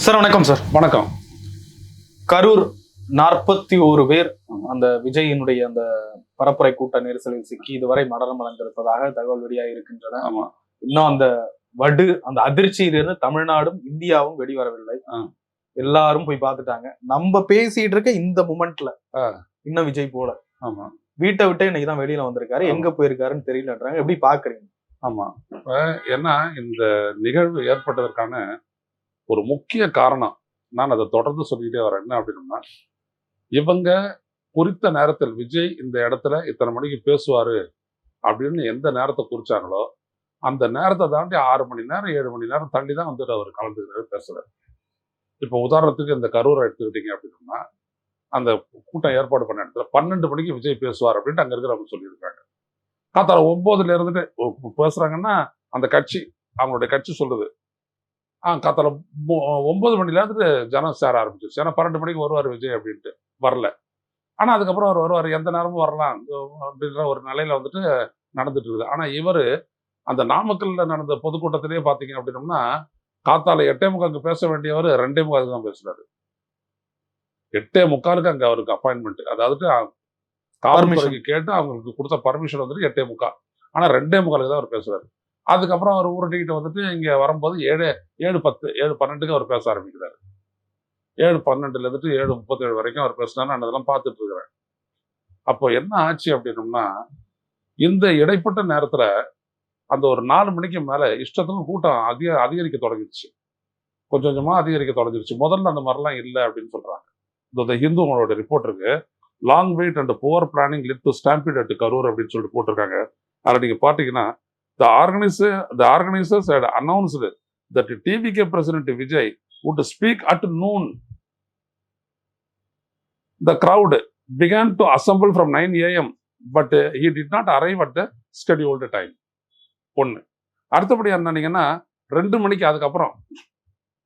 Sir வணக்கம் sir. வணக்கம். கரூர் நாற்பத்தி ஒரு பேர் அந்த விஜயினுடைய அந்த பரப்புரை கூட்ட நெரிசலில் சிக்கி இதுவரை மரணம் அடைந்திருப்பதாக தகவல் வெளியாக இருக்கின்றன ஆமா. இன்னும் அந்த வடு அந்த அதிர்ச்சியிலிருந்து தமிழ்நாடும் இந்தியாவும் வெளிவரவில்லை. எல்லாரும் போய் பார்த்துட்டாங்க. நம்ம பேசிட்டு இருக்க இந்த மூமெண்ட்ல. இன்னும் விஜய் போல. ஆமா. வீட்டை விட்டு இன்னைக்கு தான் வெளியில வந்திருக்காரு. எங்க போயிருக்காருன்னு தெரியலன்றாங்க. எப்படி பாக்குறீங்க? ஆமா. ஏன்னா இந்த நிகழ்வு ஏற்பட்டதற்கான ஒரு முக்கிய காரணம். நான் அதை தொடர்ந்து சொல்லிக்கிட்டே வரேன். என்ன அப்படின்னா இவங்க குறித்த நேரத்தில் விஜய் இந்த இடத்துல இத்தனை மணிக்கு பேசுவாரு அப்படின்னு எந்த நேரத்தை குறிச்சாங்களோ அந்த நேரத்தை தாண்டி ஆறு மணி நேரம் ஏழு மணி நேரம் தள்ளி தான் வந்துட்டு அவர் கலந்துக்கிறாரு பேசுகிறார் இப்போ உதாரணத்துக்கு இந்த கரூரை எடுத்துக்கிட்டீங்க அப்படின்னா அந்த கூட்டம் ஏற்பாடு பண்ண இடத்துல பன்னெண்டு மணிக்கு விஜய் பேசுவார் அப்படின்ட்டு அங்கே இருக்கிறவங்க சொல்லியிருக்காங்க. காத்தால ஒம்போதுல இருந்துட்டு பேசுகிறாங்கன்னா அந்த கட்சி அவங்களுடைய கட்சி சொல்லுது. ஆ காத்தால ஒன்பது மணில இருந்து ஜனம் சேர ஆரம்பிச்சிருச்சு. ஏன்னா பன்னெண்டு மணிக்கு வருவார் விஜய் அப்படின்ட்டு. வரல. ஆனா அதுக்கப்புறம் அவர் வருவார். எந்த நேரமும் வரலாம். அப்படின்ற ஒரு நிலையில வந்துட்டு நடந்துட்டு இருக்குது ஆனா இவர் அந்த நாமக்கல்ல நடந்த பொதுக்கூட்டத்திலேயே பாத்தீங்க அப்படின்னம்னா காத்தால எட்டே முக்காலுக்கு பேச வேண்டியவர் ரெண்டே முக்காலுக்கு தான் பேசுறாரு. எட்டே முக்காலுக்கு அங்க அவருக்கு அப்பாயின்மெண்ட் அதாவது காவல்துறைக்கு கேட்டு அவங்களுக்கு கொடுத்த பர்மிஷன் வந்துட்டு எட்டே முக்கால். ஆனா ரெண்டே முக்காலுக்கு தான் அவர் பேசுறாரு. அதுக்கப்புறம் அவர் ஊரட்டிக்கிட்ட வந்துட்டு இங்கே வரும்போது ஏழு ஏழு பத்து ஏழு பன்னெண்டுக்கு அவர் பேச ஆரம்பிக்கிறாரு. ஏழு பன்னெண்டுல இருந்துட்டு ஏழு முப்பத்தேழு வரைக்கும் அவர் பேசினாரு. நான் அதெல்லாம் பார்த்துட்டு இருக்கிறேன். அப்போ என்ன ஆச்சு அப்படின்னம்னா இந்த இடைப்பட்ட நேரத்துல அந்த ஒரு நாலு மணிக்கு மேல இஷ்டத்துக்கும் கூட்டம் அதிக அதிகரிக்க தொடங்கிடுச்சு. கொஞ்சம் கொஞ்சமா அதிகரிக்க தொடங்கிடுச்சு. முதல்ல அந்த மாதிரிலாம் இல்லை அப்படின்னு சொல்றாங்க. இந்த ஹிந்துங்களோட ரிப்போர்ட் இருக்கு. Long wait and poor planning led to stampede at Karur அப்படின்னு சொல்லிட்டு போட்டிருக்காங்க. அதில் நீங்கள் பார்த்தீங்கன்னா the organiser the organisers announced announced TV TVK president Vijay would speak at noon the crowd began to assemble from 9 am but uh, he did not arrive at the scheduled time. ஒன்று அடுத்தபடி என்னன்னீங்கன்னா ரெண்டு மணிக்கு அதுக்கப்புறம்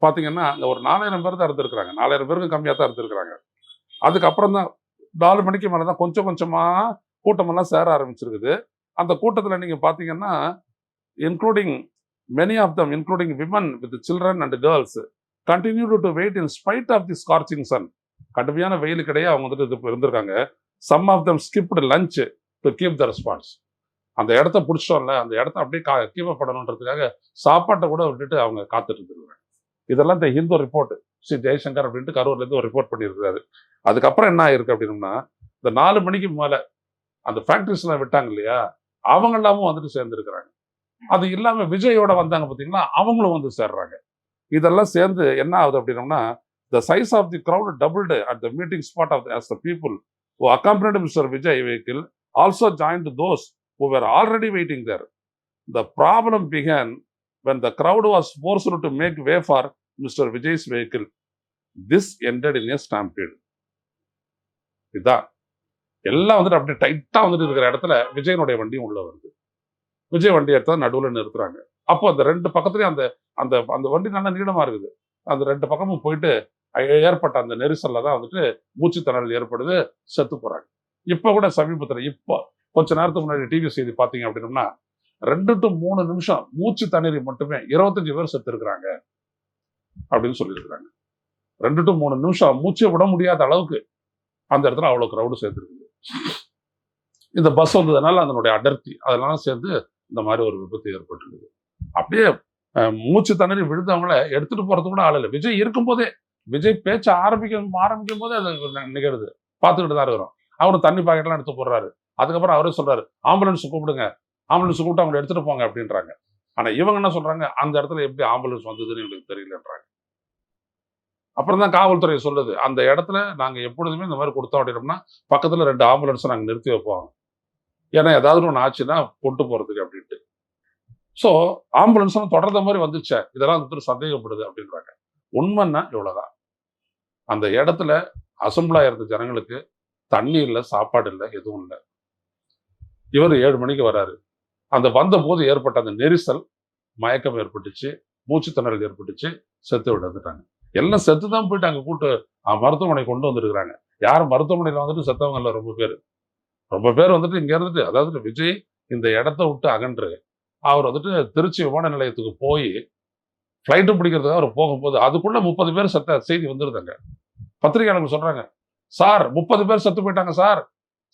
பார்த்தீங்கன்னா அங்கே ஒரு நாலாயிரம் பேர் தான் இருந்திருக்கிறாங்க. நாலாயிரம் பேருக்கும் கம்மியாக தான் இருந்திருக்கிறாங்க. அதுக்கப்புறம் தான் நாலு மணிக்கு மேலே தான் கொஞ்சம் கொஞ்சமாக கூட்டமெல்லாம் சேர ஆரம்பிச்சிருக்குது. அந்த கூட்டத்தில் நீங்கள் பார்த்தீங்கன்னா including many of them including women with children and girls continue to wait in spite of the scorching sun கடுமையான வெயிலுக்கிடையே அவங்க வந்துட்டு இது இருந்திருக்காங்க. Some of them skipped lunch to keep the response அந்த இடத்த பிடிச்சிட்டோம்ல அந்த இடத்த அப்படியே கா கீப் பண்ணணுன்றதுக்காக சாப்பாட்டை கூட விட்டுட்டு அவங்க காத்துட்டு இருந்துருக்காங்க இதெல்லாம் இந்த ஹிந்து ரிப்போர்ட் ஸ்ரீ ஜெய்சங்கர் அப்படின்ட்டு கரூர்லேருந்து ஒரு ரிப்போர்ட் பண்ணியிருக்காரு. அதுக்கப்புறம் என்ன ஆயிருக்கு அப்படின்னா இந்த நாலு மணிக்கு மேலே அந்த ஃபேக்ட்ரிஸ்லாம் விட்டாங்க இல்லையா அவங்க எல்லாமும் வந்துட்டு சேர்ந்துருக்கிறாங்க. அது இல்லாமல் விஜயோட வந்தாங்க பார்த்தீங்கன்னா அவங்களும் வந்து சேர்றாங்க இதெல்லாம் சேர்ந்து என்ன ஆகுது அப்படின்னோம்னா the size of the crowd doubled at the meeting spot of as the people who accompanied mister Vijay vehicle also joined those who were already waiting there. The problem began when the crowd was forced to make way for mister Vijay's vehicle this ended in a stampede. இதுதான் எல்லாம் வந்துட்டு அப்படியே டைட்டாக வந்துட்டு இருக்கிற இடத்துல விஜயனுடைய வண்டியும் உள்ள வருது விஜய் வண்டி எடுத்தால் நடுவில் நிறுத்துறாங்க. அப்போ அந்த ரெண்டு பக்கத்துலயும் அந்த அந்த அந்த வண்டி நல்ல நீளமாக இருக்குது. அந்த ரெண்டு பக்கமும் போயிட்டு ஏற்பட்ட அந்த நெரிசலில் தான் வந்துட்டு மூச்சு ஏற்படுது செத்து போறாங்க. இப்போ கூட சமீபத்தில் இப்போ கொஞ்ச நேரத்துக்கு முன்னாடி டிவி செய்தி பார்த்தீங்க அப்படின்னம்னா ரெண்டு டு மூணு நிமிஷம் மூச்சு தண்ணீர் மட்டுமே இருபத்தஞ்சு பேர் செத்து இருக்கிறாங்க அப்படின்னு சொல்லியிருக்கிறாங்க. ரெண்டு டு மூணு நிமிஷம் மூச்சை விட முடியாத அளவுக்கு அந்த இடத்துல அவ்வளோ க்ரௌடு சேர்த்துருக்குது இந்த பஸ் வந்ததுனால அதனுடைய அடர்த்தி அதெல்லாம் சேர்ந்து இந்த மாதிரி ஒரு விபத்து ஏற்பட்டுருக்குது. அப்படியே மூச்சு திணறி விழுந்தவங்கள எடுத்துட்டு போறது கூட ஆள் இல்லை. விஜய் இருக்கும்போதே விஜய் பேச்ச ஆரம்பிக்கும் ஆரம்பிக்கும் போதே அது நி- நிகழுது. பார்த்துக்கிட்டு தான் இருக்கிறோம். அவரும் தண்ணி பாக்கெட்லாம் எடுத்து போடுறாரு அதுக்கப்புறம் அவரே சொல்றாரு ஆம்புலன்ஸ் கூப்பிடுங்க. ஆம்புலன்ஸ் கூப்பிட்டு அவங்க எடுத்துட்டு போங்க அப்படின்றாங்க. ஆனா இவங்க என்ன சொல்றாங்க? அந்த இடத்துல எப்படி ஆம்புலன்ஸ் வந்ததுன்னு எங்களுக்கு தெரியலன்றாங்க. அப்புறம் தான் காவல்துறை சொல்லுது அந்த இடத்துல நாங்க எப்பொழுதுமே இந்த மாதிரி கொடுத்தோம் அப்படின்னோம்னா பக்கத்துல ரெண்டு ஆம்புலன்ஸ் நாங்க நிறுத்தி வைப்போம். ஏன்னா ஏதாவது ஒன்று ஆச்சுன்னா கொண்டு போறதுக்கு அப்படின்ட்டு. ஸோ ஆம்புலன்ஸ்லாம் தொடர்ந்த மாதிரி வந்துச்சே இதெல்லாம் வந்து சந்தேகப்படுது அப்படின்றாங்க. உண்மைன்னா இவ்வளவுதான். அந்த இடத்துல அசம்பிளாக இருந்த ஜனங்களுக்கு தண்ணி இல்லை சாப்பாடு இல்லை எதுவும் இல்லை. இவர் ஏழு மணிக்கு வராரு. அந்த வந்த போது ஏற்பட்ட அந்த நெரிசல் மயக்கம் ஏற்பட்டுச்சு மூச்சு திணறல் ஏற்பட்டுச்சு செத்து விழுந்துட்டாங்க. எல்லாம் செத்து தான் போயிட்டு அங்கே கூட்டு மருத்துவமனை கொண்டு வந்திருக்கிறாங்க. யார் மருத்துவமனையில் வந்துட்டு செத்தவங்க இல்லை ரொம்ப பேர். ரொம்ப பேர் வந்துட்டு இங்கே இருந்துட்டு அதாவது விஜய் இந்த இடத்த விட்டு அகன்று. அவர் வந்துட்டு திருச்சி விமான நிலையத்துக்கு போய் ஃப்ளைட்டு பிடிக்கிறதுக்காக அவர் போகும்போது அதுக்குள்ள முப்பது பேர் செத்த செய்தி வந்துருதாங்க. பத்திரிகையாளர்கள் சொல்றாங்க சார் முப்பது பேர் செத்து போயிட்டாங்க சார்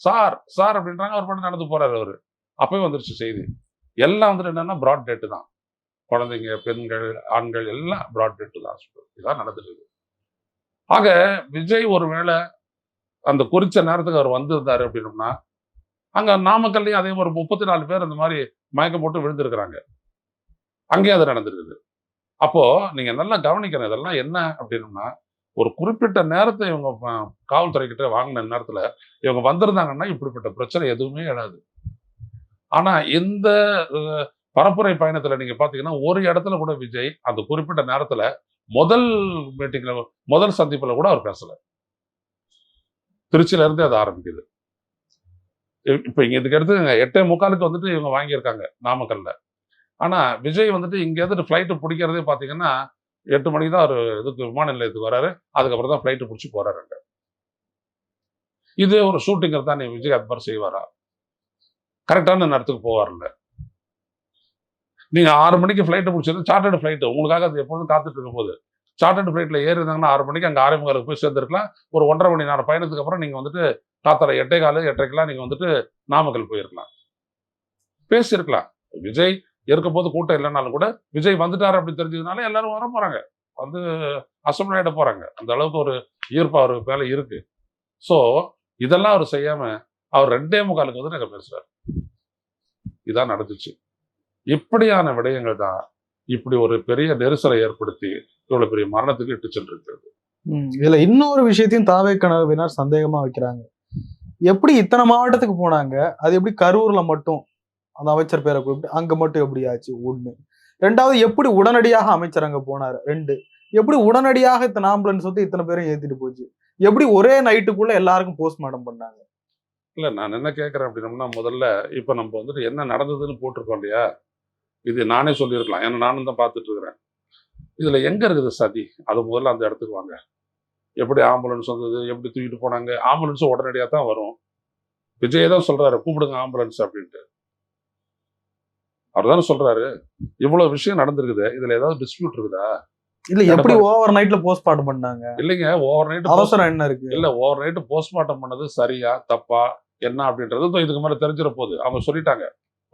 சார் சார் அப்படின்றாங்க. அவர் பண்ண நடந்து போறாரு அவர். அப்பவே வந்துருச்சு செய்தி. எல்லாம் வந்துட்டு என்னன்னா ப்ராட் டேட்டு தான். குழந்தைங்க பெண்கள் ஆண்கள் எல்லாம் ப்ராட் டேட்டு தான். இதான் நடந்துட்டு இருக்கு. ஆக விஜய் ஒருவேளை அந்த குறித்த நேரத்துக்கு அவர் வந்திருந்தாரு அப்படின்னோம்னா அங்க நாமக்கல்லையும் அதே மாதிரி முப்பத்தி நாலு பேர் அந்த மாதிரி மயக்கம் போட்டு விழுந்திருக்கிறாங்க. அங்கேயும் அது நடந்திருக்குது. அப்போ நீங்க நல்லா கவனிக்கணும் இதெல்லாம் என்ன அப்படின்னோம்னா ஒரு குறிப்பிட்ட நேரத்தை இவங்க காவல்துறைக்கிட்ட காவல்துறை வாங்கின நேரத்துல இவங்க வந்திருந்தாங்கன்னா இப்படிப்பட்ட பிரச்சனை எதுவுமே எழாது. ஆனா இந்த பரப்புரை பயணத்தில் நீங்கள் பார்த்தீங்கன்னா ஒரு இடத்துல கூட விஜய் அந்த குறிப்பிட்ட நேரத்தில் முதல் மீட்டிங்கில் முதல் சந்திப்பில் கூட அவர் பேசலை. திருச்சியில இருந்தே அது ஆரம்பிக்குது. இப்போ இப்ப இங்க இதுக்கு எடுத்து எட்டே முக்காலுக்கு வந்துட்டு இவங்க வாங்கியிருக்காங்க நாமக்கல்ல. ஆனா விஜய் வந்துட்டு இங்க ஃப்ளைட்டு பிடிக்கிறதே பாத்தீங்கன்னா எட்டு மணிக்கு தான் அவர் இதுக்கு விமான நிலையத்துக்கு வராரு. அதுக்கப்புறம் தான் ஃப்ளைட்டு பிடிச்சி போறாருங்க. இதே இது ஒரு ஷூட்டிங்கர் தான் நீ விஜய் அது மாதிரி செய்வாரா கரெக்டான நேரத்துக்கு போவார்ல நீங்க ஆறு மணிக்கு ஃப்ளைட்டு பிடிச்சிருந்தா சார்ட்டர்டு ஃப்ளைட்டு உங்களுக்காக அது எப்பொழுதும் காத்துட்டு இருக்கும் போது சார்ட்டர்ட் ஃபிளைட்ல ஏறி இருந்தாங்கன்னா ஆறு மணிக்கு அங்கே ஆறே போய் சேர்ந்துருக்கலாம். ஒரு ஒன்றரை மணி நேரம் பயணத்துக்கு அப்புறம் நீங்கள் வந்துட்டு காத்தால எட்டே காலு எட்டரைக்கெல்லாம் நீங்கள் வந்துட்டு நாமக்கல் போயிருக்கலாம். பேசியிருக்கலாம். விஜய் இருக்கும் போது கூட்டம் இல்லைனாலும் கூட விஜய் வந்துட்டார் அப்படின்னு தெரிஞ்சதுனால எல்லாரும் வர போகிறாங்க வந்து அசம்பிள் ஆகிட போகிறாங்க அந்த அளவுக்கு ஒரு ஈர்ப்பு அவருக்கு வேலை இருக்கு. ஸோ இதெல்லாம் அவர் செய்யாமல் அவர் ரெண்டே முக்காலுக்கு வந்து நாங்கள் பேசுகிறார் இதான் நடந்துச்சு. இப்படியான விடயங்கள் தான் இப்படி ஒரு பெரிய நெரிசலை ஏற்படுத்தி இவ்வளவு பெரிய மரணத்துக்கு இட்டு சென்றிருக்கிறது. இதுல இன்னொரு விஷயத்தையும் தாவே கனவினர் சந்தேகமா வைக்கிறாங்க. எப்படி இத்தனை மாவட்டத்துக்கு போனாங்க? அது எப்படி கரூர்ல மட்டும் அந்த அமைச்சர் பேரை கூப்பிட்டு அங்க மட்டும் எப்படி ஆச்சு? ஒண்ணு. ரெண்டாவது எப்படி உடனடியாக அமைச்சர் அங்க போனாரு? ரெண்டு எப்படி உடனடியாக இத்தனை ஆம்புலன்ஸ் வந்து இத்தனை பேரும் ஏத்திட்டு போச்சு? எப்படி ஒரே நைட்டுக்குள்ள எல்லாருக்கும் போஸ்ட்மார்ட்டம் பண்ணாங்க? இல்ல நான் என்ன கேட்கறேன் அப்படின்னம்னா முதல்ல இப்ப நம்ம வந்துட்டு என்ன நடந்ததுன்னு போட்டிருக்கோம் இல்லையா? இது நானே சொல்லியிருக்கலாம். ஏன்னா நானும் தான் பார்த்துட்டு இருக்கிறேன் இதுல எங்க இருக்குது சதி? அது முதல்ல அந்த இடத்துக்கு வாங்க. எப்படி ஆம்புலன்ஸ் வந்தது? எப்படி தூக்கிட்டு போனாங்க? ஆம்புலன்ஸும் உடனடியாக தான் வரும். விஜய் தான் சொல்றாரு கூப்பிடுங்க ஆம்புலன்ஸ் அப்படின்ட்டு. அவர் தானே சொல்றாரு இவ்வளவு விஷயம் நடந்திருக்குது. இதுல ஏதாவது டிஸ்பியூட் இருக்குதா? இல்ல எப்படி ஓவர் நைட்ல போஸ்ட்மார்ட்டம் பண்ணாங்க? இல்லைங்க ஓவர் நைட் அவசரம் என்ன இருக்கு? இல்ல ஓவர் நைட்டு போஸ்ட்மார்ட்டம் பண்ணது சரியா தப்பா என்ன அப்படின்றது இதோ இதுக்கு மேல தெரிஞ்சிட போகுது அவங்க சொல்லிட்டாங்க.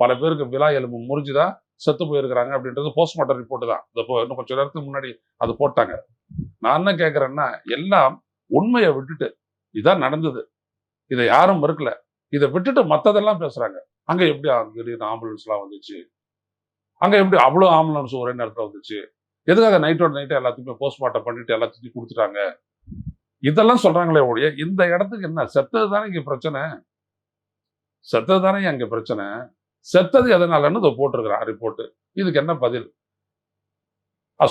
பல பேருக்கு விழா எலும்பு முறிஞ்சுதான் செத்து போயிருக்கிறாங்க அப்படின்றது போஸ்ட்மார்ட்டம் ரிப்போர்ட் தான். இந்த இன்னும் கொஞ்ச நேரத்துக்கு முன்னாடி அது போட்டாங்க. நான் என்ன கேட்கறேன்னா எல்லாம் உண்மையை விட்டுட்டு இதான் நடந்தது. இதை யாரும் மறுக்கல. இதை விட்டுட்டு மத்ததெல்லாம் பேசுறாங்க. அங்க எப்படி திடீர்னு ஆம்புலன்ஸ் எல்லாம் வந்துச்சு? அங்க எப்படி அவ்வளவு ஆம்புலன்ஸ் ஒரே நேரத்துல வந்துச்சு? எதுக்காக நைட்டோட நைட்டை எல்லாத்தையுமே போஸ்ட்மார்ட்டம் பண்ணிட்டு எல்லாத்தையும் கொடுத்துட்டாங்க? இதெல்லாம் சொல்றாங்களே ஒழிய இந்த இடத்துக்கு என்ன? செத்தது தானே இங்க பிரச்சனை? செத்தது தானே அங்க பிரச்சனை? செத்தது எதனாலன்னு இதை போட்டிருக்கிறான் ரிப்போர்ட் இதுக்கு என்ன பதில்?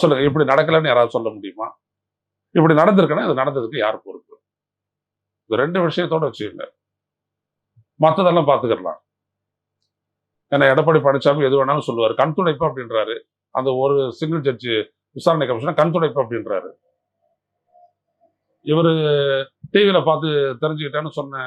சொல்லுங்க. இப்படி நடக்கலைன்னு யாராவது சொல்ல முடியுமா? இப்படி நடந்திருக்குன்னா இது நடந்ததுக்கு யார் பொறுப்பு? இது ரெண்டு விஷயத்தோட வச்சுக்கோங்க. மற்றதெல்லாம் பார்த்துக்கிடலாம். ஏன்னா எடப்பாடி பழனிசாமி எது வேணாலும் சொல்லுவார். கண் துடைப்பு அப்படின்றாரு. அந்த ஒரு சிங்கிள் ஜட்ஜி விசாரணை கமிஷனர் கண் துடைப்பு அப்படின்றாரு. இவரு டிவியில பார்த்து தெரிஞ்சுக்கிட்டேன்னு சொன்ன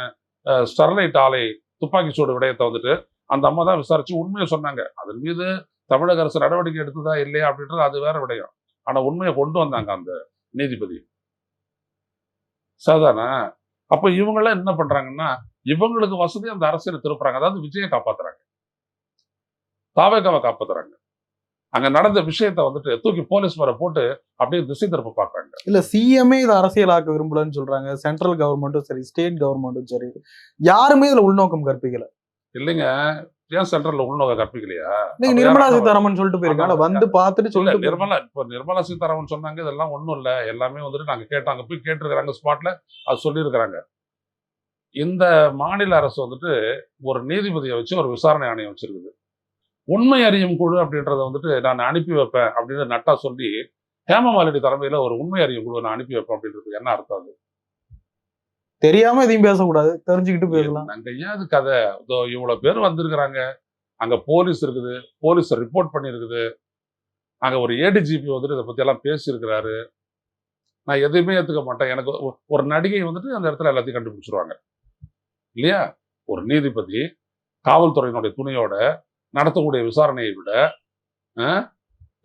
ஸ்டெர்லைட் ஆலை துப்பாக்கி சூடு விடயத்தை வந்துட்டு அந்த அம்மா தான் விசாரிச்சு உண்மையை சொன்னாங்க. அதன் மீது தமிழக அரசு நடவடிக்கை எடுத்ததா இல்லையா அப்படின்றது அது வேற விடயம். ஆனா உண்மையை கொண்டு வந்தாங்க அந்த நீதிபதி. சாதாரண. அப்ப இவங்கெல்லாம் என்ன பண்றாங்கன்னா இவங்களுக்கு வசதி அந்த அரசியல் திருப்புறாங்க. அதாவது விஜயை காப்பாத்துறாங்க. தாவேகாவை காப்பாத்துறாங்க. அங்க நடந்த விஷயத்தை வந்துட்டு தூக்கி போலீஸ் மேல போட்டு அப்படியே திசை திருப்ப பாக்குறாங்க இல்ல சிஎம்ஏ இதை அரசியலாக்க விரும்பலன்னு சொல்றாங்க. சென்ட்ரல் கவர்மெண்ட்டும் சரி ஸ்டேட் கவர்மெண்ட்டும் சரி. யாருமே இதுல உள்நோக்கம் கற்பிக்கல. இல்லைங்க. ஏன் சென்ட்ரல்ல உள்நோக்க கற்பிக்கலையா? நீங்க நிர்மலா சீதாராமன் சொல்லிட்டு போயிருக்காங்க. வந்து பார்த்துட்டு சொல்லிட்டு நிர்மலா இப்ப நிர்மலா சீதாராமன் சொன்னாங்க இதெல்லாம் ஒண்ணும் இல்ல. எல்லாமே வந்துட்டு நாங்க கேட்டாங்க. போய் கேட்டிருக்கிறாங்க ஸ்பாட்ல. அது சொல்லியிருக்கிறாங்க. இந்த மாநில அரசு வந்துட்டு ஒரு நீதிபதியை வச்சு ஒரு விசாரணை ஆணையம் வச்சிருக்குது. உண்மை அறியும் குழு அப்படின்றத வந்துட்டு நான் அனுப்பி வைப்பேன் அப்படின்னு நட்டா சொல்லி ஹேமமாலினி தலைமையில ஒரு உண்மை அறியும் குழு நான் அனுப்பி வைப்பேன் அப்படின்றது என்ன அர்த்தம் அது? தெரியாம எதையும் பேசக்கூடாது. தெரிஞ்சுக்கிட்டு பேசலாம் நாங்க ஏன் அது கதை இதோ இவ்வளவு பேர் வந்திருக்கிறாங்க? அங்க போலீஸ் இருக்குது. போலீஸ் ரிப்போர்ட் பண்ணியிருக்குது. அங்க ஒரு ஏடிஜிபி வந்துட்டு இதை பத்தி எல்லாம் பேசியிருக்கிறாரு. நான் எதையுமே ஏத்துக்க மாட்டேன். எனக்கு ஒரு நடிகை வந்துட்டு அந்த இடத்துல எல்லாத்தையும் கண்டுபிடிச்சிருவாங்க. இல்லையா? ஒரு நீதிபதி காவல்துறையினுடைய துணையோட நடத்தக்கூடிய விசாரணையை விட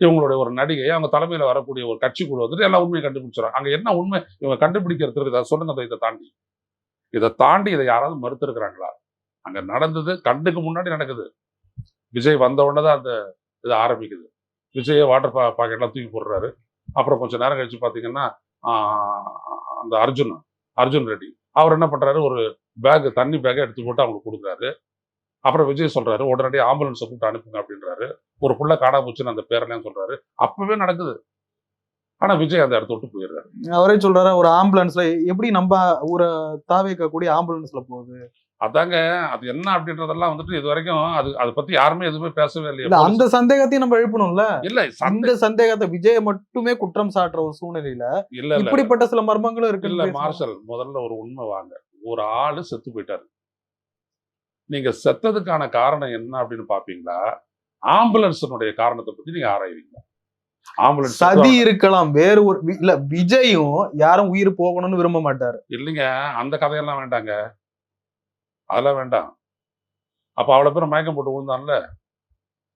இவங்களுடைய ஒரு நடிகை அவங்க தலைமையில வரக்கூடிய ஒரு கட்சி குழு வந்துட்டு எல்லா உண்மையை கண்டுபிடிச்சிடும் அங்க என்ன உண்மை? இவங்க கண்டுபிடிக்கிறதுக்கு இதை சொல்லுங்க இதை தாண்டி. இதை தாண்டி இதை யாராவது மறுத்திருக்கிறாங்களா? அங்க நடந்தது கண்ணுக்கு முன்னாடி நடக்குது. விஜய் வந்த உடனே தான் அந்த இது ஆரம்பிக்குது. விஜயை வாட்டர் பா பாக்கெட்லாம் தூக்கி போடுறாரு. அப்புறம் கொஞ்சம் நேரம் கழிச்சு பார்த்தீங்கன்னா ஆஹ், அந்த அர்ஜுன் அர்ஜுன் ரெட்டி. அவர் என்ன பண்றாரு? ஒரு பேக் தண்ணி பேக்கை எடுத்து போட்டு அவங்களுக்கு கொடுக்குறாரு. அப்புறம் விஜய் சொல்றாரு உடனடியாக ஆம்புலன்ஸை கூப்பிட்டு அனுப்புங்க அப்படின்றாரு. ஒரு புள்ள காணா போச்சுன்னு அந்த பேரெல்லாம் சொல்றாரு. அப்பவே நடக்குது. ஆனா விஜய் அந்த இடத்த விட்டு போயிடுறாரு. அவரே சொல்றாரு ஒரு ஆம்புலன்ஸ்ல எப்படி நம்ம ஒரு தாவேக்க கூடிய ஆம்புலன்ஸ்ல போகுது? அதாங்க அது என்ன அப்படின்றதெல்லாம் வந்துட்டு இது வரைக்கும் அது அதை பத்தி யாருமே எதுவுமே பேசவே இல்ல இல்லையா அந்த சந்தேகத்தையும் நம்ம எழுப்பணும்ல? இல்ல அந்த சந்தேகத்தை விஜய மட்டுமே குற்றம் சாட்டுற ஒரு சூழ்நிலையில இல்ல இல்ல இப்படிப்பட்ட சில மர்மங்களும் இல்ல இருக்கு மார்ஷல் முதல்ல ஒரு உண்மை வாங்க. ஒரு ஆளு செத்து போயிட்டாரு. நீங்க செத்ததுக்கான காரணம் என்ன அப்படின்னு பாப்பீங்களா? ஆம்புலன்ஸினுடைய காரணத்தை பத்தி நீங்க ஆராய்வீங்க. ஆம்புலன்ஸ் சதி இருக்கலாம் வேற ஒரு இல்ல விஜயும் யாரும் உயிர் போகணும்னு விரும்ப மாட்டாரு. இல்லைங்க அந்த கதையெல்லாம் வேண்டாங்க. அதெல்லாம் வேண்டாம். அப்ப அவ்வளவு பேர் மயக்கம் போட்டு விழுந்தான்ல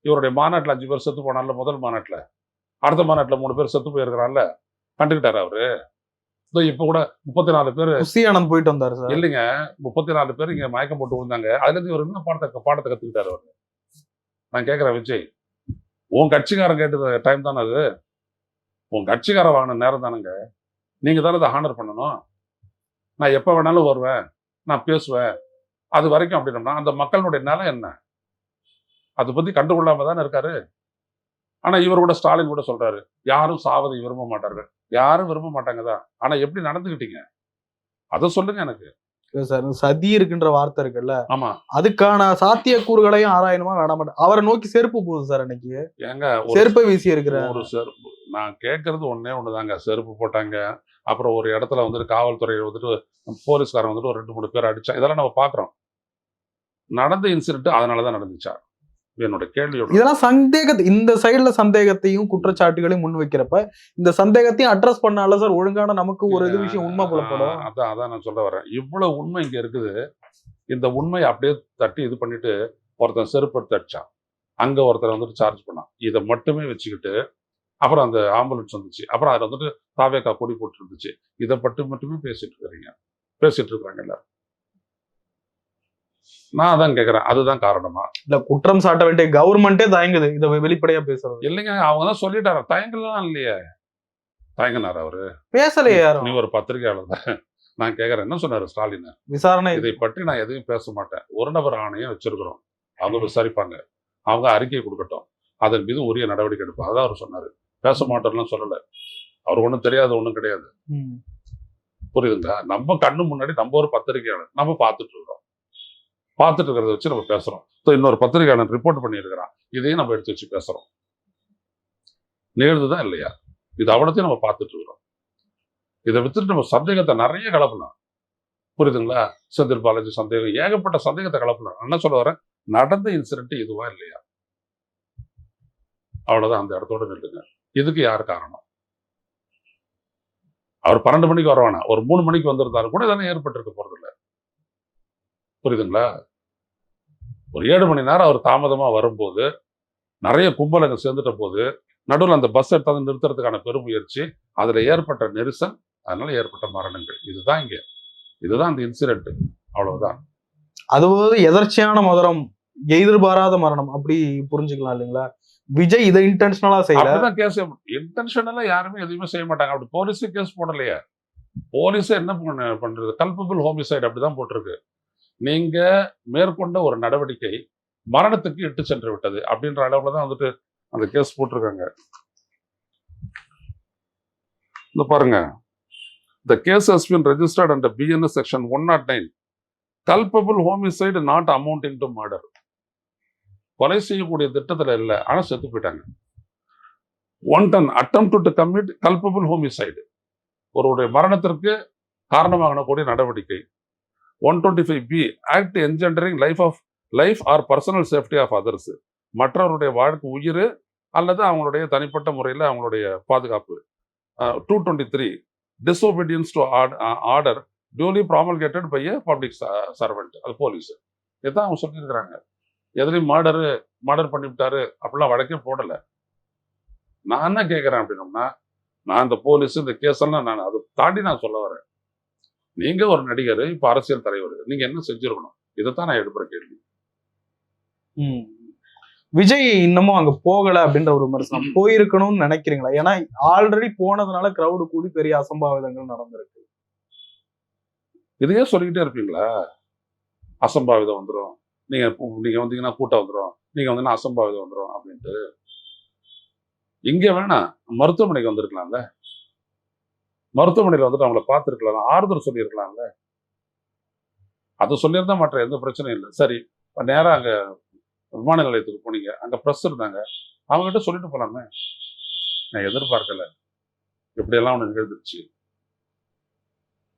இவருடைய மாநாட்டுல அஞ்சு பேர் செத்து போனான்ல முதல் மாநாட்டுல. அடுத்த மாநாட்டுல மூணு பேர் செத்து போயிருக்கிறான்ல கண்டுக்கிட்டாரு அவரு? இப்ப கூட முப்பத்தி நாலு பேர் புசி ஆனந்த் போயிட்டு வந்தாரு சார். இல்லைங்க முப்பத்தி நாலு பேர் இங்க மயக்கம் போட்டு விழுந்தாங்க. அதுல இருந்து இவர் என்ன பாடத்தை பாடத்தை கத்துக்கிட்டாரு அவரு? நான் கேட்கிறேன் விஜய் உன் கட்சிக்காரன் கேட்டது டைம் தானே அது? உன் கட்சிக்காரன் வாங்கின நேரம் தானேங்க. நீங்க தானே அதை ஹானர் பண்ணணும்? நான் எப்ப வேணாலும் வருவேன் நான் பேசுவேன். அது வரைக்கும் அப்படின்னம்னா அந்த மக்களுடைய நிலம் என்ன? அதை பத்தி கண்டுகொள்ளாம தானே இருக்காரு? ஆனா இவர் கூட ஸ்டாலின் கூட சொல்றாரு யாரும் சாவதை விரும்ப மாட்டார்கள். யாரும் விரும்ப மாட்டாங்க தான் ஆனா எப்படி நடந்துக்கிட்டீங்க அதை சொல்லுங்க எனக்கு. சார் சதி இருக்குன்ற வார்த்தை இருக்குல்ல ஆமா. அதுக்கான சாத்தியக்கூறுகளையும் ஆராயணுமா வேணாமா? அவரை நோக்கி செருப்பு போகுது சார் அன்னைக்கு. ஏங்க செருப்பை வீசி இருக்கிற ஒரு செருப்பு நான் கேட்கறது ஒண்ணே ஒண்ணுதாங்க. செருப்பு போட்டாங்க அப்புறம் ஒரு இடத்துல வந்துட்டு காவல்துறை வந்துட்டு போலீஸ்காரன் வந்துட்டு ஒரு ரெண்டு மூணு பேர் அடிச்சா இதெல்லாம் நம்ம பாக்குறோம். நடந்த இன்சிடென்ட் அதனாலதான் நடந்துச்சா? என்னோட கேள்வியோட இதெல்லாம் சந்தேகத்தை இந்த சைடுல சந்தேகத்தையும் குற்றச்சாட்டுகளையும் முன் வைக்கிறப்ப இந்த சந்தேகத்தையும் அட்ரஸ் பண்ணால சார் ஒழுங்கான நமக்கு ஒரு இது விஷயம் உண்மை புலப்படும். அதான் அதான் நான் சொல்ல வரேன். இவ்வளவு உண்மை இங்க இருக்குது. இந்த உண்மையை அப்படியே தட்டி இது பண்ணிட்டு ஒருத்தன் செருப்பு எடுத்து அடிச்சான். அங்க ஒருத்தர் வந்துட்டு சார்ஜ் பண்ணான். இதை மட்டுமே வச்சுக்கிட்டு அப்புறம் அந்த ஆம்புலன்ஸ் வந்துச்சு. அப்புறம் அதில் வந்துட்டு தாவேக்கா கொடி போட்டு இருந்துச்சு இதை பற்றி மட்டுமே பேசிட்டு இருக்கிறீங்க. பேசிட்டு இருக்கிறாங்க எல்லாரும். நான் அதான் கேட்கறேன் அதுதான் காரணமா. இல்ல குற்றம் சாட்ட வேண்டிய கவர்மெண்டே தயங்குது. இதை வெளிப்படையா பேசுறது. இல்லைங்க அவங்க தான் சொல்லிட்டாரு தயங்கலாம் இல்லையே. தயங்கினார் அவரு? பேசலையே யாரும். நீ ஒரு பத்திரிகையாளர் தான். நான் கேட்கறேன் என்ன சொன்னாரு ஸ்டாலின்? விசாரணை. இதை பற்றி நான் எதையும் பேச மாட்டேன். ஒரு நபர் ஆணையம் வச்சிருக்கிறோம். அவங்க விசாரிப்பாங்க. அவங்க அறிக்கை கொடுக்கட்டும். அதன் மீது உரிய நடவடிக்கை எடுப்போம் அதான் அவர் சொன்னாரு. பேச மாட்டோம்லாம் சொல்லல. அவர் ஒன்றும் தெரியாது ஒன்றும் கிடையாது. புரியுதுங்களா? நம்ம கண்ணு முன்னாடி நம்ம ஒரு பத்திரிகையாளர். நம்ம பார்த்துட்டு இருக்கிறோம் பார்த்துட்டு இருக்கிறத வச்சு நம்ம பேசுறோம். ஸோ இன்னொரு பத்திரிகையாளன் ரிப்போர்ட் பண்ணியிருக்கிறான். இதையும் நம்ம எடுத்து வச்சு பேசுறோம். நேர்ந்துதான் இல்லையா? இது அவ்வளோத்தையும் நம்ம பார்த்துட்டு இருக்கிறோம் இதை வித்துட்டு நம்ம சந்தேகத்தை நிறைய கலப்பலாம் புரியுதுங்களா? செந்தில் பாலாஜி சந்தேகம் ஏகப்பட்ட சந்தேகத்தை கலப்பலாம் என்ன சொல்ல வரேன்? நடந்த இன்சிடென்ட் இதுவா இல்லையா? அவ்வளவுதான். அந்த இடத்தோட நில்லுங்க. இதுக்கு யார் காரணம்? அவர் பன்னெண்டு மணிக்கு வரவானா? ஒரு மூணு மணிக்கு வந்திருந்தாலும் கூட இதெல்லாம் ஏற்பட்டிருக்க போறது இல்ல புரியுதுங்களா? ஒரு ஏழு மணி நேரம் அவர் தாமதமா வரும்போது நிறைய கும்பல் அங்க சேர்ந்துட்ட போது நடுவில் அந்த பஸ் எடுத்தாந்து நிறுத்துறதுக்கான பெருமுயற்சி அதுல ஏற்பட்ட நெரிசல் அதனால ஏற்பட்ட மரணங்கள். இதுதான் இங்க. இதுதான் அந்த இன்சிடென்ட் அவ்வளவுதான். அது ஒரு எதர்ச்சியான மரணம் எதிர்பாராத மரணம் அப்படி புரிஞ்சுக்கலாம் இல்லைங்களா? விஜய் இதை இன்டென்ஷனலா செய்யல. அப்படிதான் கேஸ் இன்டென்ஷனலா யாருமே எதுவுமே செய்ய மாட்டாங்க. அப்படி போலீஸே கேஸ் போடலையே. போலீஸே என்ன பண்றது? கல்பபிள் ஹோமிசைடு அப்படிதான் போட்டிருக்கு. நீங்க மேற்கொண்ட ஒரு நடவடிக்கை மரணத்துக்கு இட்டு சென்று விட்டது அப்படின்ற அளவுல தான் வந்துட்டு அந்த கேஸ் போட்டிருக்காங்க. இந்த பாருங்க. The case has been registered under BNS section one nought nine culpable homicide not amounting to murder கொலை செய்யக்கூடிய திட்டத்துல இல்லை. ஆனா செத்து போயிட்டாங்க. One ten attempt to commit culpable homicide ஒருவருடைய மரணத்திற்கு காரணமாகக்கூடிய நடவடிக்கை. One twenty five B act endangering life of life or personal safety of others மற்றவருடைய வாழ்க்கை உயிர் அல்லது அவங்களுடைய தனிப்பட்ட முறையில் அவங்களுடைய பாதுகாப்பு. Two twenty three disobedience to order duly promulgated by a public servant அது போலீஸ் இதுதான் அவங்க சொல்லியிருக்கிறாங்க. எதுலையும் மர்டரு மர்டர் பண்ணிவிட்டாரு அப்படிலாம் வழக்கே போடலை. நான் என்ன கேட்கறேன் அப்படின்னோம்னா நான் இந்த போலீஸ் இந்த கேஸ் எல்லாம் நான் அதை தாண்டி நான் சொல்ல வரேன். நீங்க ஒரு நடிகர் இப்ப அரசியல் தலைவர் நீங்க என்ன செஞ்சிருக்கணும்? இதைத்தான் நான் எழுப்புற கேள்வி. விஜய் இன்னமும் அங்க போகல அப்படின்ற ஒரு விமர்சனம் போயிருக்கணும்னு நினைக்கிறீங்களா? ஏன்னா ஆல்ரெடி போனதுனால கிரவுடு கூடி பெரிய அசம்பாவிதங்கள் நடந்திருக்கு. இதையே சொல்லிக்கிட்டே இருப்பீங்களா? அசம்பாவிதம் வந்துடும் நீங்க நீங்க வந்தீங்கன்னா கூட்டம் வந்துடும் நீங்க வந்தீங்கன்னா அசம்பாவிதம் வந்துடும் அப்படின்ட்டு. இங்க வேணாம் மருத்துவமனைக்கு வந்திருக்கலாம்ல? மருத்துவமனையில வந்துட்டு அவங்கள பார்த்துருக்கலாம் ஆறுதல் சொல்லியிருக்கலாம்ல. அது சொல்லியிருந்தா மற்ற எந்த பிரச்சனையும் இல்லை. சரி நேராக நேரா அங்க விமான நிலையத்துக்கு போனீங்க அங்க ப்ரெஸ் இருந்தாங்க அவங்ககிட்ட சொல்லிட்டு போலாமே. நான் எதிர்பார்க்கல. இப்படியெல்லாம் ஒன்று நிகழ்ந்துருச்சு.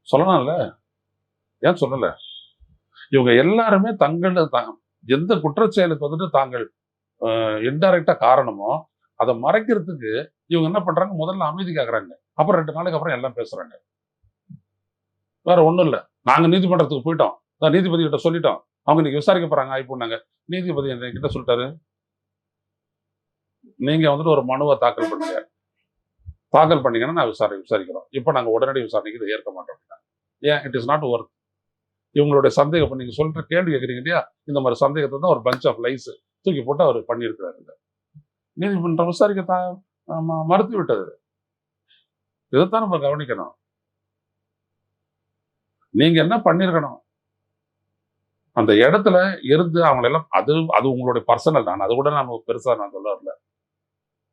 சொல்லலாம்ல? ஏன் சொல்லல? இவங்க எல்லாருமே தங்கள் எந்த குற்றச்செயலுக்கு வந்துட்டு தாங்கள் இன்டைரக்டா காரணமோ அதை மறைக்கிறதுக்கு இவங்க என்ன பண்றாங்க? முதல்ல அமைதி கேட்குறாங்க அப்புறம் ரெண்டு நாளைக்கு அப்புறம் எல்லாம் பேசுறாங்க வேற ஒண்ணும் இல்ல. நாங்க நீதிமன்றத்துக்கு போயிட்டோம். நான் நீதிபதி கிட்ட சொல்லிட்டோம். அவங்க இன்னைக்கு விசாரிக்க போறாங்க ஆயிப்போனாங்க நீதிபதி என்கிட்ட சொல்லிட்டாரு? நீங்க வந்துட்டு ஒரு மனுவை தாக்கல் பண்ணுங்க. தாக்கல் பண்ணீங்கன்னா நான் விசாரி விசாரிக்கிறோம். இப்போ நாங்க உடனடி விசாரணைக்கு இதை ஏற்க மாட்டோம் ஏன்? இட் இஸ் நாட் ஒர்க் இவங்களுடைய சந்தேகம் இப்போ நீங்க சொல்ற கேள்வி கேட்குறீங்க இல்லையா? இந்த மாதிரி சந்தேகத்தை தான் ஒரு பஞ்ச் ஆஃப் லைஸ் தூக்கி போட்டு அவர் பண்ணியிருக்கிறாரு. நீதிமன்றம் விசாரிக்க ம- மறுத்து விட்டது இதைத்தான் நம்ம கவனிக்கணும். நீங்க என்ன பண்ணிருக்கணும்? அந்த இடத்துல இருந்து அவங்களை எல்லாம் அது அது உங்களுடைய பர்சனல் தான். அது கூட நான் பெருசா நான் சொல்ல வரல.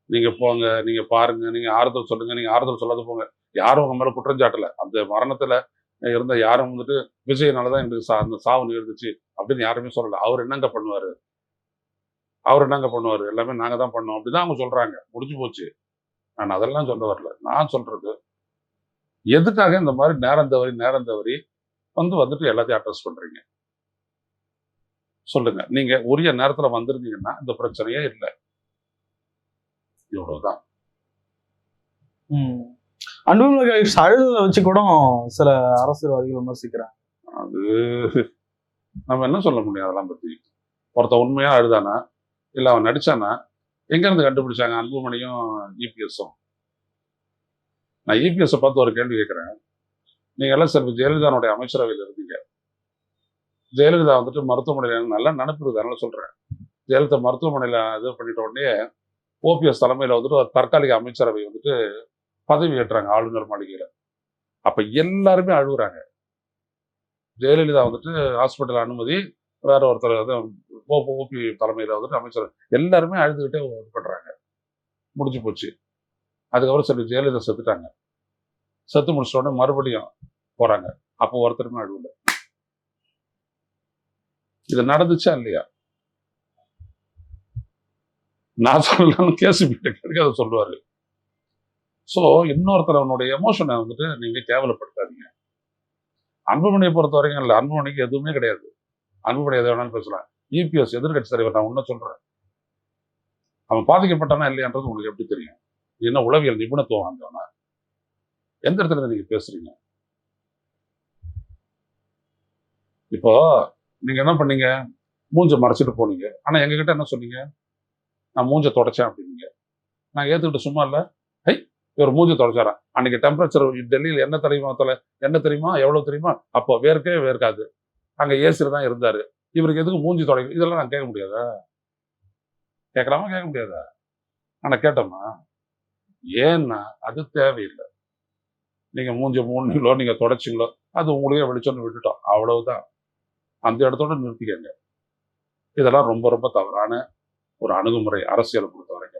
நீங்க போங்க நீங்க பாருங்க நீங்க ஆறுதல் சொல்லுங்க நீங்க ஆறுதல் சொல்லாத போங்க. யாரும் உங்க மேல குற்றஞ்சாட்டல அந்த மரணத்துல இருந்த யாரும் வந்துட்டு விஜயனாலதான் எனக்கு சா- அந்த சாவு நிகழ்ந்துச்சு அப்படின்னு யாருமே சொல்லல. அவர் என்னங்க பண்ணுவாரு? அவர் என்னங்க பண்ணுவாரு? எல்லாமே நாங்க தான் பண்ணோம். அப்படிதான் அவங்க சொல்றாங்க. முடிஞ்சு போச்சு. நான் அதெல்லாம் சொல்ல வரல. நான் சொல்றது எதுக்காக இந்த மாதிரி நேரம் தவறி நேரம் தவறி வந்து வந்துட்டு எல்லாத்தையும் அட்ரஸ் பண்றீங்க? சொல்லுங்க. நீங்க உரிய நேரத்துல வந்திருந்தீங்கன்னா இந்த பிரச்சனையே இல்லை. இவ்வளவுதான். அன்புமிகு அழுததை வச்சு கூட சில அரசியல்வாதிகள் விமர்சிக்கிறாங்க. அது நம்ம என்ன சொல்ல முடியும் அதெல்லாம் பத்தி? ஒருத்தன் உண்மையா அழுதானா? இல்ல அவன் நடிச்சானா? எங்க இருந்து கண்டுபிடிச்சாங்க அன்புமணியும் இபிஎஸும் நான் இபிஎஸ் பார்த்து ஒரு கேள்வி கேட்குறேன். நீங்க எல்லாம் சார் ஜெயலலிதாவுடைய அமைச்சரவையில் இருந்தீங்க. ஜெயலலிதா வந்துட்டு மருத்துவமனையில நல்லா நினைப்பிருக்கு அதனால சொல்றேன். ஜெயலலிதா மருத்துவமனையில இது பண்ணிட்ட உடனே ஓபிஎஸ் தலைமையில வந்துட்டு ஒரு தற்காலிக அமைச்சரவை வந்துட்டு பதவி ஏற்றுறாங்க ஆளுநர் மாளிகையில. அப்ப எல்லாருமே அழுகுறாங்க. ஜெயலலிதா வந்துட்டு ஹாஸ்பிட்டல் அனுமதி வேற ஒருத்தர் வந்து ஓபி தலைமையில வந்துட்டு அமைச்சர் எல்லாருமே அழுதுகிட்டே இது பண்றாங்க முடிஞ்சு போச்சு. அதுக்கப்புறம் சரி ஜெயலலிதா செத்துட்டாங்க. செத்து முடிச்ச உடனே மறுபடியும் போறாங்க. அப்போ ஒருத்தருமே அழுவல இது நடந்துச்சா இல்லையா? நான் சொல்லலாம்னு கேஸ் கேட்க அதை சொல்லுவாரு. ஸோ இன்னொருத்தரவனுடைய எமோஷனை வந்துட்டு நீங்க கேவலப்படுத்தாதீங்க. அன்புமணியை பொறுத்த வரைக்கும் இல்லை. அன்புமணிக்கு எதுவுமே கிடையாது. அன்புடைய எதை வேணாலும் பேசலாம் இபிஎஸ் எதிர்கட்சி தலைவர் நான் ஒன்றும் சொல்றேன். அவன் பாதிக்கப்பட்டானா இல்லையான்றது உங்களுக்கு எப்படி தெரியும்? இது என்ன உளவியல் நிபுணத்துவம் வந்தவனா எந்த இடத்துல இருந்து நீங்க பேசுறீங்க? இப்போ நீங்க என்ன பண்ணீங்க? மூஞ்ச மறைச்சிட்டு போனீங்க. ஆனா எங்ககிட்ட என்ன சொன்னீங்க? நான் மூஞ்ச தொடச்சேன் அப்படின்னீங்க. நான் ஏற்றுக்கிட்டு சும்மா இல்ல. ஹை இவர் மூஞ்ச தொடச்சாரா? அன்னைக்கு டெம்பரேச்சர் டெல்லியில் என்ன தெரியுமா? தலை என்ன தெரியுமா? எவ்வளவு தெரியுமா? அப்போ வேர்க்கவே வேர்க்காது. அங்கே ஏசில தான் இருந்தார். இவருக்கு எதுக்கு மூஞ்சி தொடங்கி இதெல்லாம் நான் கேட்க முடியாதா? கேட்கலாமா? கேட்க முடியாதா? ஆனால் கேட்டோமா ஏன்னா அது தேவையில்லை. நீங்கள் மூஞ்சி மூணுங்களோ நீங்கள் தொடச்சிங்களோ அது உங்களுக்கே வெளிச்சோன்னு விட்டுட்டோம். அவ்வளவுதான். அந்த இடத்தோட நிறுத்திக்கங்க. இதெல்லாம் ரொம்ப ரொம்ப தவறான ஒரு அணுகுமுறை அரசியலை பொறுத்த வரைக்கும்